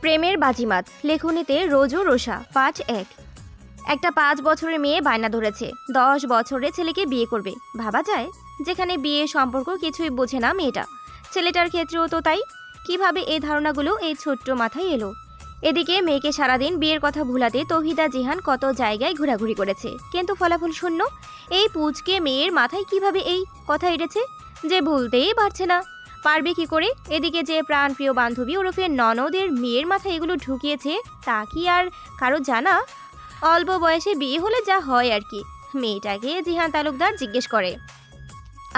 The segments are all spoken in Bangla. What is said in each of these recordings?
প্রেমের বাজিমাত, লেখনীতে রোজো রোষা পাঁচ এক। একটা পাঁচ বছরের মেয়ে বায়না ধরেছে, দশ বছরের ছেলেকে বিয়ে করবে। ভাবা যায়, যেখানে বিয়ে সম্পর্ক কিছুই বোঝে না মেয়েটা। ছেলেটার ক্ষেত্রেও তো তাই। কীভাবে এই ধারণাগুলো এই ছোট্ট মাথায় এলো? এদিকে মেয়েকে সারাদিন বিয়ের কথা ভুলাতে তহিদা জিহান কত জায়গায় ঘোরাঘুরি করেছে। কিন্তু ফলাফল শূন্য? এই পুচকে মেয়ের মাথায় কীভাবে এই কথা এটেছে যে ভুলতেই পারছে না। পারবে কি করে? এদিকে যে প্রাণপ্রিয় বান্ধবী ওরফে ননদের মেয়ের মাথায় এগুলো ঢুকিয়েছে, তা কি আর কারও জানা? অল্প বয়সে বিয়ে হলে যা হয় আর কি। মেয়েটাকে জিহান তালুকদার জিজ্ঞেস করে,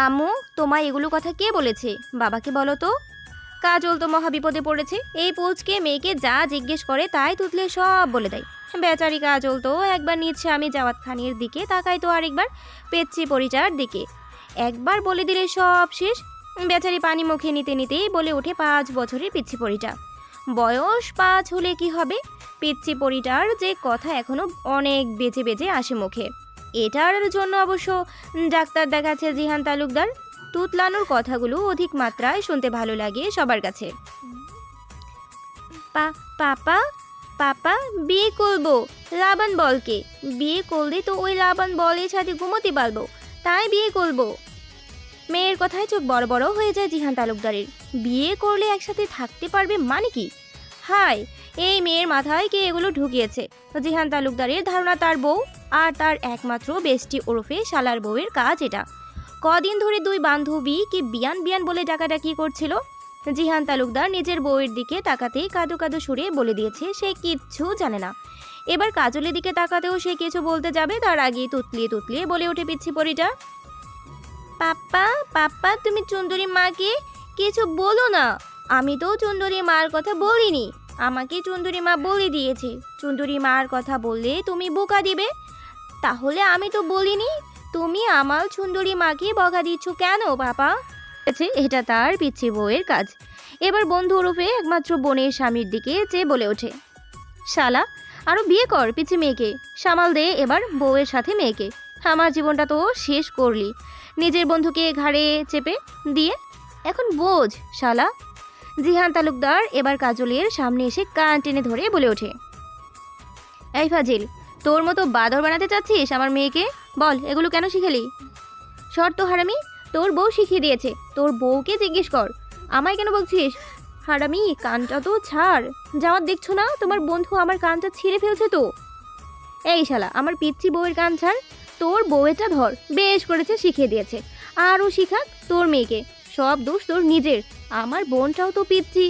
আম্মু, তোমায় এগুলো কথা কে বলেছে? বাবাকে বলো তো। কাজল তো মহা বিপদে পড়েছে। এই পুচকে মেয়েকে যা জিজ্ঞেস করে তাই তুতলে সব বলে দেয়। বেচারি কাজল তো একবার নিচ্ছে আমি জাওয়াত খানের দিকে তাকাই তো আরেকবার পেচ্ছি পরিচার দিকে। একবার বলে দিলে সব শেষ। বেচারি পানি মুখে নিতে নিতেই বলে ওঠে পাঁচ বছরের পিচ্ছি পরিটা। বয়স পাঁচ হলে কি হবে? পিচ্ছি পরিটার যে কথা এখনও অনেক বেঁচে বেঁচে আসে মুখে। এটার জন্য অবশ্য ডাক্তার দেখাচ্ছে জিহান তালুকদার। তুতলানোর কথাগুলো অধিক মাত্রায় শুনতে ভালো লাগে সবার কাছে। পা, পাপা পাপা, বিয়ে করব। লাবান বলকে। বিয়ে করলে তো ওই লাবান বলের সাথে ঘুমোতে পারব। তাই বিয়ে করব। মেয়ের কথায় চোখ বড় বড় হয়ে যায় জিহান তালুকদারের। বিয়ে করলে একসাথে থাকতে পারবে মানে কি? হাই এই মেয়ের মাথায় কে এগুলো ঢুকিয়েছে? জিহান তালুকদারের ধারণা তার বউ আর তার একমাত্র বেস্টি ওরফে শালার বউয়ের কাজ এটা। কদিন ধরে দুই বান্ধবী কি বিয়ান বিয়ান বলে ডাকাডাকি করছিল? জিহান তালুকদার নিজের বউয়ের দিকে তাকাতেই কাদো কাদো সুরে বলে দিয়েছে, সে কিচ্ছু জানে না। এবার কাজলের দিকে তাকাতেও সে কিছু বলতে যাবে, তার আগেই তুতলিয়ে তুতলিয়ে বলে উঠে পিচ্ছি পরিটা পাপ্পা পাপ্পা, তুমি চুন্দরী মাকে কিছু বলো না। আমি তো চুন্দরী মার কথা বলিনি। আমাকে চুন্দরী মা বলে দিয়েছে। চুন্দরী মার কথা বললে তুমি বোকা দিবে। তাহলে আমি তো বলিনি। তুমি আমার সুন্দরী মাকে বকা দিচ্ছ কেন, পাপা? আছে এটা তার পিচ্ছি বউয়ের কাজ। এবার বন্ধু ওরফে একমাত্র বোনের স্বামীর দিকে চেয়ে বলে ওঠে। শালা আরও বিয়ে কর পিচ্ছি মেয়েকে। সামাল দে এবার বউয়ের সাথে মেয়েকে। আমার জীবনটা তো শেষ করলি। নিজের বন্ধুকে ঘাড়ে চেপে দিয়ে, এখন বোঝ, শালা। জিহান তালুকদার এবার কাজলের সামনে এসে কান টেনে ধরে বলে ওঠে, এই ফাজিল, তোর মতো বাদর বানাতে চাচ্ছিস আমার মেয়েকে? বল, এগুলো কেন শিখেলি? শর্ত হারামি, তোর বউ শিখিয়ে দিয়েছে। তোর বউকে জিজ্ঞেস কর। আমায় কেন বলছিস হারামি, কানটা তো ছাড়। যাওয়ার দেখছ না? তোমার বন্ধু আমার কানটা ছিঁড়ে ফেলছে তো? এই শালা, আমার পিচ্ছি বউয়ের কান ছাড়। তোর বউয়েটা ধর, বেশ করেছে শিখিয়ে দিয়েছে। আরও শিখাক তোর মেয়েকে, সব দোষ তোর নিজের, আমার বোনটাও তো পিচ্ছি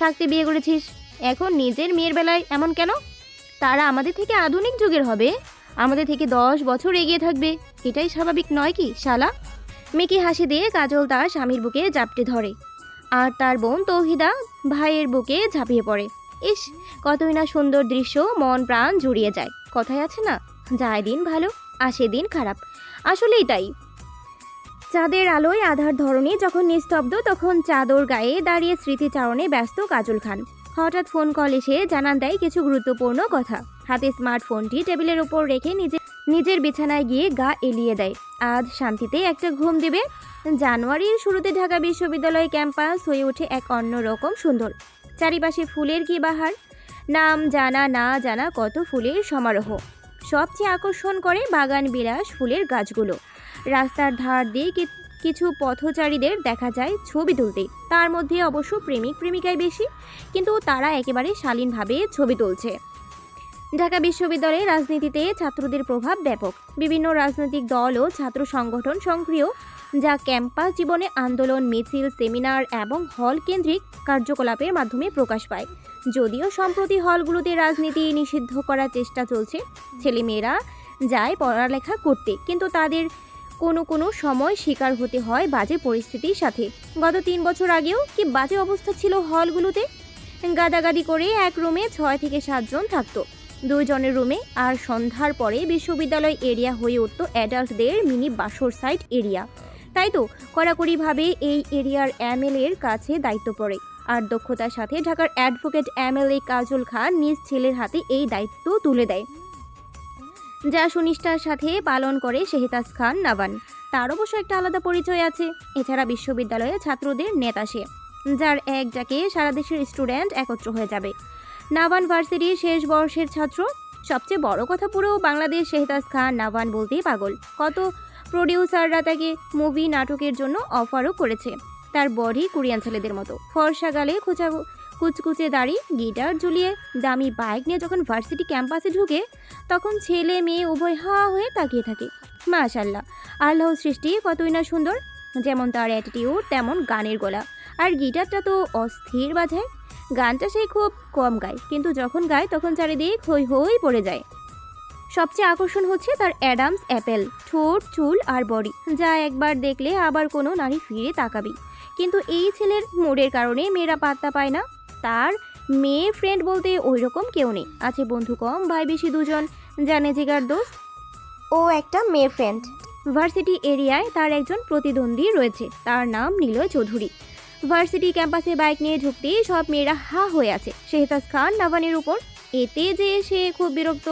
থাকতে বিয়ে করেছিস, এখন নিজের মেয়ের বেলায় এমন কেন? তারা আমাদের থেকে আধুনিক যুগের হবে, আমাদের থেকে দশ বছর এগিয়ে থাকবে, এটাই স্বাভাবিক নয় কি, শালা? মেকি হাসি দিয়ে কাজল তার স্বামীর বুকে জাপটে ধরে, আর তার বোন তৌহিদা ভাইয়ের বুকে ঝাঁপিয়ে পড়ে। ইস, কতই না সুন্দর দৃশ্য, মন প্রাণ জুড়িয়ে যায়, কথায় আছে না যায় দিন ভালো। আসে দিন খারাপ। আসলেই তাই। চাঁদের আলোয় আধার ধরনে যখন নিস্তব্ধ, তখন চাদর গায়ে দাঁড়িয়ে স্মৃতিচারণে ব্যস্ত কাজল খান। হঠাৎ ফোন কল এসে জানান দেয় কিছু গুরুত্বপূর্ণ কথা। হাতে স্মার্টফোনটি টেবিলের উপর রেখে নিজে নিজের বিছানায় গিয়ে গা এলিয়ে দেয়। আজ শান্তিতে একটা ঘুম দিবে। জানুয়ারির শুরুতে ঢাকা বিশ্ববিদ্যালয় ক্যাম্পাস হয়ে ওঠে এক অন্যরকম সুন্দর। চারিপাশে ফুলের কি বাহার? নাম জানা না জানা কত ফুলের সমারোহ? সবচেয়ে আকর্ষণ করে বাগান বিলাস ফুলের গাছগুলো। রাস্তার ধার দিয়ে কিছু পথচারীদের দেখা যায় ছবি তুলতে। তার মধ্যে অবশ্য প্রেমিক প্রেমিকাই বেশি, কিন্তু তারা একেবারে শালীনভাবে ছবি তুলছে। ঢাকা বিশ্ববিদ্যালয়ে রাজনীতিতে ছাত্রদের প্রভাব ব্যাপক। বিভিন্ন রাজনৈতিক দল ও ছাত্র সংগঠন সক্রিয় যা ক্যাম্পাস জীবনে আন্দোলন, মিছিল, সেমিনার এবং হল কেন্দ্রিক কার্যকলাপের মাধ্যমে প্রকাশ পায়। যদিও সম্প্রতি হলগুলোতে রাজনীতি নিষিদ্ধ করার চেষ্টা চলছে, ছেলেমেয়েরা যায় পড়ালেখা করতে, কিন্তু তাদের কোনো কোনো সময় শিকার হতে হয় বাজে পরিস্থিতির সাথে। গত তিন বছর আগেও কি বাজে অবস্থা ছিল হলগুলোতে? গাদাগাদি করে এক রুমে ছয় থেকে সাতজন থাকতো। দুইজনের রুমে আর সন্ধ্যার পরে বিশ্ববিদ্যালয় এরিয়া হয়ে উঠত অ্যাডাল্টদের মিনি বাসর সাইট এরিয়া তাই তো কড়াকড়িভাবে এই এরিয়ার এমএলএর কাছে দায়িত্ব পড়ে। আর দক্ষতার সাথে ঢাকার অ্যাডভোকেট এমএলএ কাজল খান নিজ ছেলের হাতে এই দায়িত্ব তুলে দেয়। যা সুনিষ্ঠার সাথে পালন করে শেহতাজ খান নাবান। তার অবশ্য একটা আলাদা পরিচয় আছে। এছাড়া বিশ্ববিদ্যালয়ে ছাত্রদের নেতা সে, যার এক যাকে সারা দেশের স্টুডেন্ট একত্র হয়ে যাবে। নাভান ভার্সিটির শেষ বর্ষের ছাত্র। সবচেয়ে বড় কথা পুরো বাংলাদেশ শেহতাজ খান নাভান বলতেই পাগল। কত প্রডিউসাররা তাকে মুভি নাটকের জন্য অফারও করেছে। তার বডি কোরিয়ান ছেলেদের মতো। ফর্সা গালে খোঁচা, কুচকুচে দাড়ি, গিটার ঝুলিয়ে দামি বাইক নিয়ে যখন ভার্সিটি ক্যাম্পাসে ঢুকে, তখন ছেলে মেয়ে উভয় হা হয়ে তাকিয়ে থাকে। মাশাল্লাহ আল্লাহ সৃষ্টি কতই না সুন্দর। যেমন তার অ্যাটিটিউড তেমন গানের গলা। আর গিটারটা তো অস্থির বাজায়। গানটা সে খুব কম গায়, কিন্তু যখন গায় তখন চারিদিক হই হই পড়ে যায়। সবচেয়ে আকর্ষণ হচ্ছে তার অ্যাডামস অ্যাপেল ঠোঁট চুল আর বডি যা একবার দেখলে আবার কোনো নারী ফিরে তাকাবি কিন্তু এই ছেলের মোড়ের কারণে মেয়েরা পাত্তা পায় না। তার মেয়ে ফ্রেন্ড বলতে ওই রকম কেউ নেই। আছে বন্ধু কম ভাই বেশি দুজন জানে জিগার দোষ ও একটা মেয়ে ফ্রেন্ড। ভার্সিটি এরিয়ায় তার একজন প্রতিদ্বন্দ্বী রয়েছে। তার নাম নিলয় চৌধুরী। ভার্সিটি ক্যাম্পাসে বাইক নিয়ে ঢুকতেই সব মেয়েরা হা হয়ে আছে। শেহতাজ খান নাভানের উপর। এতে যে সে খুব বিরক্ত।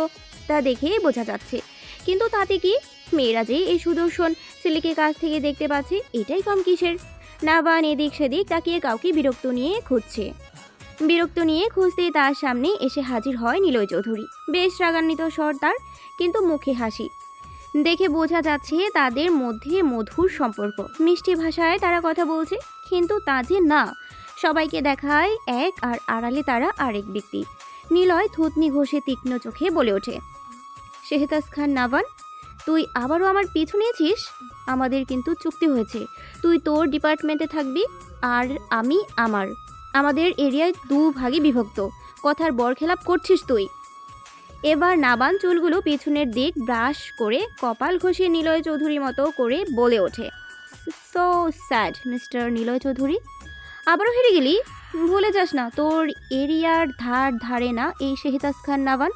তা দেখেই বোঝা যাচ্ছে। কিন্তু তাতে কি? মেয়েরা যে এই সুদর্শন ছেলেকে কাছ থেকে দেখতে পাচ্ছে, এটাই কম কিসের? নাভান এদিক সেদিক তাকিয়ে কাউকে বিরক্ত নিয়ে খুঁজছে। বিরক্ত নিয়ে খুঁজতেই তার সামনে এসে হাজির হয় নিলয় চৌধুরী। বেশ রাগান্বিত স্বর তার, কিন্তু মুখে হাসি। দেখে বোঝা যাচ্ছে তাদের মধ্যে মধুর সম্পর্ক। মিষ্টি ভাষায় তারা কথা বলছে, কিন্তু তা যে না। সবাইকে দেখায় এক আর আড়ালে তারা আরেক ব্যক্তি। নিলয় থুতনি ঘষে তীক্ষ্ণ চোখে বলে ওঠে, শেহতাজ খান নাভান তুই আবারও আমার পিছু নিয়েছিস? আমাদের কিন্তু চুক্তি হয়েছে। তুই তোর ডিপার্টমেন্টে থাকবি আর আমি আমার। আমাদের এরিয়ায় দু ভাগে বিভক্ত। কথার বরখেলাপ করছিস তুই। এবার নাবান চুলগুলো পিছনের দিক ব্রাশ করে কপাল ঘষিয়ে নিলয় চৌধুরীর মতো করে বলে ওঠে so sad mister Niloy Chowdhury. আবারও হেরে গেলি? ভুলে যাস না, তোর এরিয়ার ধার ধারে না এই শেহতাজ খান নাবান,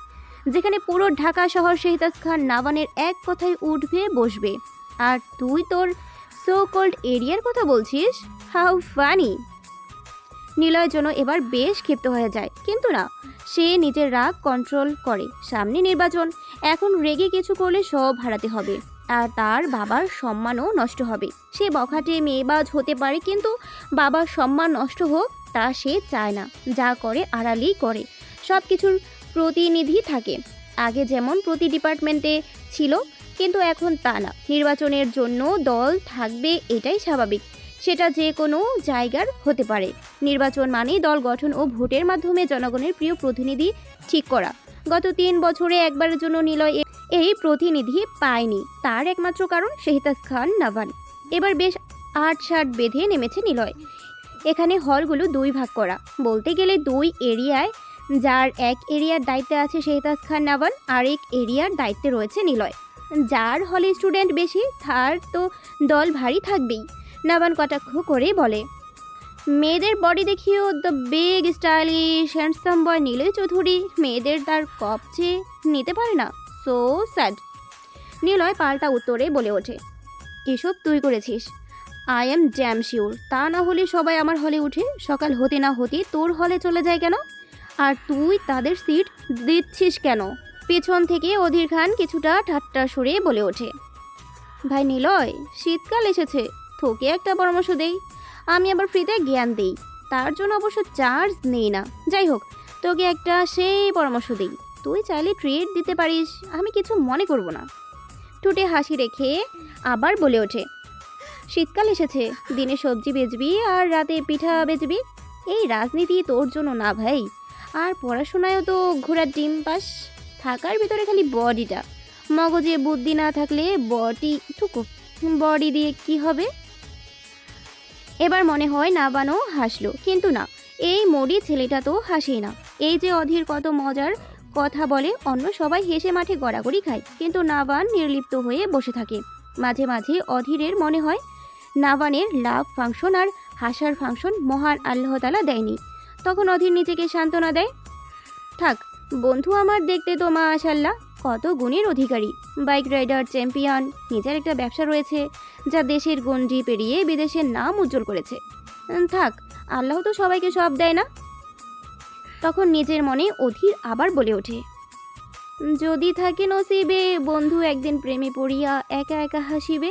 যেখানে পুরো ঢাকা শহর শেহতাজ খান নাবানের এক কথায় উঠবে, বসবে। আর তুই তোর সো কল্ড এরিয়ার কথা বলছিস? How funny! নিলয়ের জন্য এবার বেশ ক্ষিপ্ত হয়ে যায়। কিন্তু না, সে নিজের রাগ কন্ট্রোল করে। সামনে নির্বাচন, এখন রেগে কিছু করলে সব হারাতে হবে। তার বাবার সম্মানও নষ্ট হবে। সে বখাটে মেয়েবাজ হতে পারে কিন্তু বাবার সম্মান নষ্ট হোক তা সে চায় না, যা করে আড়ালেই করে। সব কিছুর প্রতিনিধি থাকে। আগে যেমন প্রতি ডিপার্টমেন্টে ছিল, কিন্তু এখন তা না। নির্বাচনের জন্য দল থাকবে এটাই স্বাভাবিক। সেটা যে কোনো জায়গার হতে পারে। নির্বাচন মানেই দল গঠন ও ভোটের মাধ্যমে জনগণের প্রিয় প্রতিনিধি ঠিক করা। গত তিন বছরে একবারের জন্য নিলয় এই প্রতিনিধি পায়নি। তার একমাত্র কারণ শেহতাজ খান নাভান। এবার বেশ আট ষাট বেঁধে নেমেছে নিলয়। এখানে হলগুলো দুই ভাগ করা। বলতে গেলে দুই এরিয়ায় যার এক এরিয়ার দায়িত্বে আছে শেহতাজ খান নাভান, আরেক এরিয়ার দায়িত্বে রয়েছে নিলয়। যার হলে স্টুডেন্ট বেশি, তার তো দল ভারী থাকবেই। নাবান কটাক্ষ করে বলে, মেয়েদের বডি দেখিও the big stylish handsome boy Niloy Chowdhury. মেয়েদের তার কপ চেয়ে নিতে পারে না। সো স্যাড নিলয় পাল্টা উত্তরে বলে ওঠে, এসব তুই করেছিস। আই এম জ্যাম শিওর তা না হলে সবাই আমার হলে উঠে, সকাল হতে না হতে তোর হলে চলে যায় কেন? আর তুই তাদের সিট দিচ্ছিস কেন? পেছন থেকে অধীর খান কিছুটা ঠাট্টা সরে বলে ওঠে, ভাই নিলয়, শীতকাল এসেছে। তোকে একটা পরামর্শ দেই। আমি আবার ফ্রিতে জ্ঞান দেই। তার জন্য অবশ্য চার্জ নেই না। যাই হোক, তোকে একটা সেই পরামর্শ দেই। তুই চাইলে ট্রিট দিতে পারিস, আমি কিছু মনে করব না। টুটে হাসি রেখে আবার বলে ওঠে, শীতকাল এসেছে, দিনে সবজি বেচবি আর রাতে পিঠা বেচবি। এই রাজনীতি তোর জন্য না ভাই, আর পড়াশোনায়ও তো ঘোড়ার ডিম পাস। থাকার ভিতরে খালি বডিটা, মগজে বুদ্ধি না থাকলে বডি টুকু বডি দিয়ে কি হবে? এবার মনে হয় নাবানও হাসলো, কিন্তু না, এই মরি ছেলেটা তো হাসেই না। এই যে অধীর কত মজার কথা বলে অন্য সবাই হেসে মাঠে গড়াগড়ি খায়। কিন্তু নাবান নির্লিপ্ত হয়ে বসে থাকে। মাঝে মাঝে অধীরের মনে হয়, নাবানের লাভ ফাংশন আর হাসার ফাংশন মহান আল্লাহ তালা দেয়নি। তখন অধীর নিজেকে সান্ত্বনা দেয়, থাক, বন্ধু আমার দেখতে তো মা আশাল্লাহ কত গুণের অধিকারী। বাইক রাইডার, চ্যাম্পিয়ন, নিজের একটা ব্যবসা রয়েছে, যা দেশের গণ্ডি পেরিয়ে বিদেশের নাম উজ্জ্বল করেছে। থাক, আল্লাহ তো সবাইকে সব দেয় না। তখন নিজের মনে অধীর আবার বলে ওঠে, যদি থাকে নসিবে, বন্ধু একদিন প্রেমে পড়িয়া একা একা হাসিবে?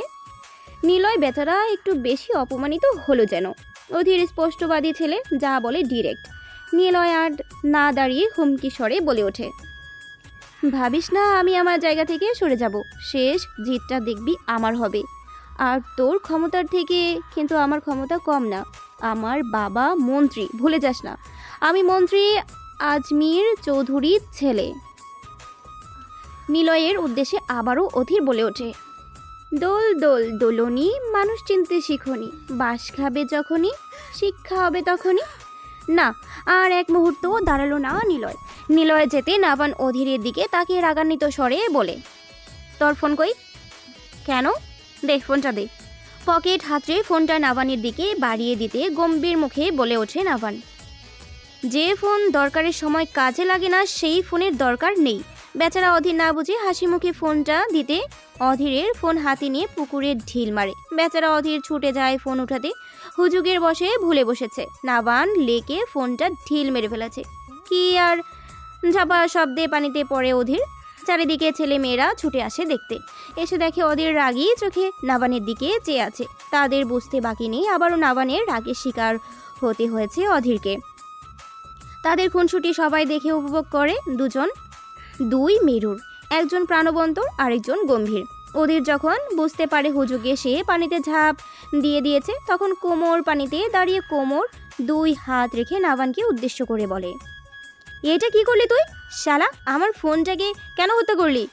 নিলয় বেচারা একটু বেশি অপমানিত হলো যেন। অধীর স্পষ্টবাদী ছেলে, যা বলে ডিরেক্ট। নিলয় আর না দাঁড়িয়ে হুমকি স্বরে বলে ওঠে, ভাবিস না, আমি আমার জায়গা থেকে সরে যাব। শেষ, জিতটা দেখবি আমার হবে। আর তোর ক্ষমতার থেকে কিন্তু আমার ক্ষমতা কম না। আমার বাবা মন্ত্রী, ভুলে যাস না। আমি মন্ত্রী আজমির চৌধুরীর ছেলে। নিলয়ের উদ্দেশ্যে আবারও অধীর বলে ওঠে, দোল দোল, দোলনি, মানুষ চিনতে শিখনি, বাস খাবে যখনই, শিক্ষা হবে তখনই। না, আর এক মুহূর্তও দাঁড়াল না নিলয়। নিলয় যেতে নাবান অধীরের দিকে তাকে রাগান্বিত স্বরে বলে, তোর ফোন কই? কেন? দেখ, ফোনটা দে। পকেট হাতড়ে ফোনটা নাবানের দিকে বাড়িয়ে দিতে গম্ভীর মুখে বলে ওঠে নাবান। যে ফোন দরকারের সময় কাজে লাগে না, সেই ফোনের দরকার নেই। বেচারা অধীর না বুঝে হাসি মুখে ফোনটা দিতে অধীরের ফোন হাতে নিয়ে পুকুরে ঢিল মারে। বেচারা অধীর ছুটে যায় ফোন উঠাতে। হুজুগের বসে ভুলে বসেছে। নাবান লেকে ফোনটা ঢিল মেরে ফেলেছে। কি আর ঝাপা শব্দে পানিতে পড়ে অধীর। চারিদিকে ছেলে মেয়েরা ছুটে আসে দেখতে। এসে দেখে অধীর রাগী চোখে নাবানের দিকে চেয়ে আছে। তাদের বুঝতে বাকি নেই। আবারও নাবানের রাগের শিকার হতে হয়েছে অধীরকে। তাদের খুনসুটি সবাই দেখে উপভোগ করে দুজন। দুই মেরুর, একজন প্রাণবন্ত, আরেকজন গম্ভীর। ওদের যখন বুঝতে পারে হুজুগে সে পানিতে ঝাঁপ দিয়ে দিয়েছে, তখন কোমর পানিতে দাঁড়িয়ে কোমর দুই হাত রেখে নাবানকে উদ্দেশ্য করে বলে, এটা কি করলি তুই? শালা, আমার ফোনটাকে কেন হত্যা করলি?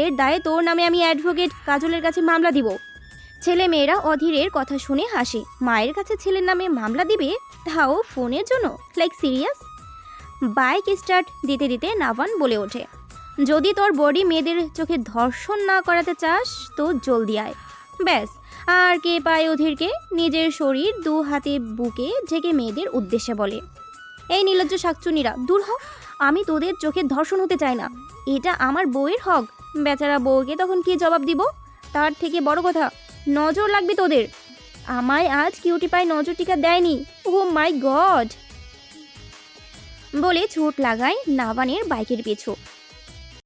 এর দায়ে তোর নামে আমি অ্যাডভোকেট কাজলের কাছে মামলা দিব। ছেলে মেয়েরা অধীরের কথা শুনে হাসে, মায়ের কাছে ছেলের নামে মামলা দিবে? তাও ফোনের জন্য? লাইক সিরিয়াস বাইক স্টার্ট দিতে দিতে নাভান বলে ওঠে। যদি তোর বডি মেয়েদের চোখে ধর্ষণ না করাতে চাস, তো জলদি আয়। ব্যাস, আর কে পায় অধীরকে? নিজের শরীর দু হাতে বুকে ঢেকে মেয়েদের উদ্দেশ্যে বলে। এই নির্লজ্জ শাকচুনিরা, দূর হোক আমি তোদের চোখে ধর্ষণ হতে চাই না। এটা আমার বউয়ের হক। বেচারা বউকে তখন কি জবাব দিব? তার থেকে বড় কথা, নজর লাগবে তোদের। আমায় আজ কিউটি পায় নজর টিকা দেয়নি। Oh my God! বলে চোট লাগায় নাবানের বাইকের পিছু।